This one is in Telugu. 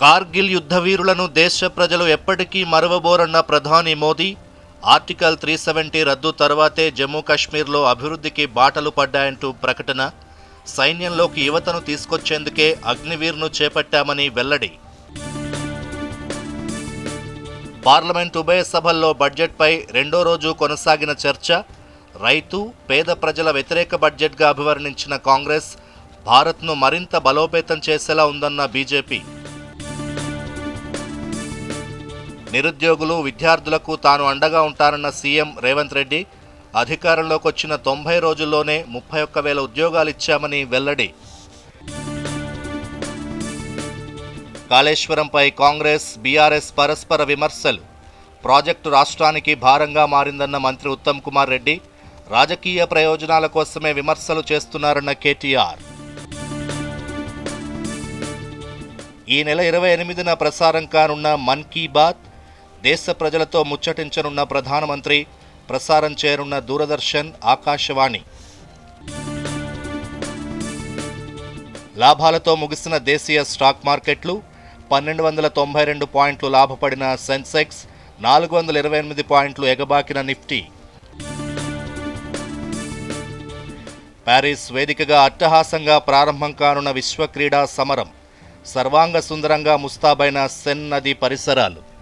కార్గిల్ యుద్ధ వీరులను దేశ ప్రజలు ఎప్పటికీ మరవబోరన్న ప్రధాని మోదీ ఆర్టికల్ త్రీ సెవెంటీ రద్దు తర్వాతే జమ్మూ కాశ్మీర్లో అభివృద్ధికి బాటలు పడ్డాయంటూ ప్రకటన. సైన్యంలోకి యువతను తీసుకొచ్చేందుకే అగ్నివీర్ను చేపట్టామని వెల్లడి. పార్లమెంట్ ఉభయ సభల్లో బడ్జెట్పై రెండో రోజు కొనసాగిన చర్చ. రైతు పేద ప్రజల వ్యతిరేక బడ్జెట్గా అభివర్ణించిన కాంగ్రెస్ భారత్ను మరింత బలోపేతం చేసేలా ఉందన్న బీజేపీ. నిరుద్యోగులు విద్యార్థులకు తాను అండగా ఉంటానన్న సీఎం రేవంత్ రెడ్డి అధికారంలోకి వచ్చిన తొంభై రోజుల్లోనే ముప్పై ఒక్క వేల ఉద్యోగాలు ఇచ్చామని వెల్లడి. కాళేశ్వరంపై కాంగ్రెస్ బీఆర్ఎస్ పరస్పర విమర్శలు. ప్రాజెక్టు రాష్ట్రానికి భారంగా మారిందన్న మంత్రి ఉత్తమ్ కుమార్ రెడ్డి రాజకీయ ప్రయోజనాల కోసమే విమర్శలు చేస్తున్నారన్న కేటీఆర్. ఈ నెల ఇరవై ఎనిమిదిన ప్రసారం కానున్న మన్ కీ బాత్ దేశ ప్రజలతో ముచ్చటించనున్న ప్రధానమంత్రి ప్రసారం చేయనున్న దూరదర్శన్ ఆకాశవాణి. లాభాలతో ముగిసిన దేశీయ స్టాక్ మార్కెట్లు పన్నెండు వందల తొంభై రెండు పాయింట్లు లాభపడిన సెన్సెక్స్ నాలుగు వందల ఇరవై ఎనిమిది పాయింట్లు ఎగబాకిన నిఫ్టీ. ప్యారిస్ వేదికగా అట్టహాసంగా ప్రారంభం కానున్న విశ్వ క్రీడా సమరం సర్వాంగ సుందరంగా ముస్తాబైన సెన్ నది పరిసరాలు.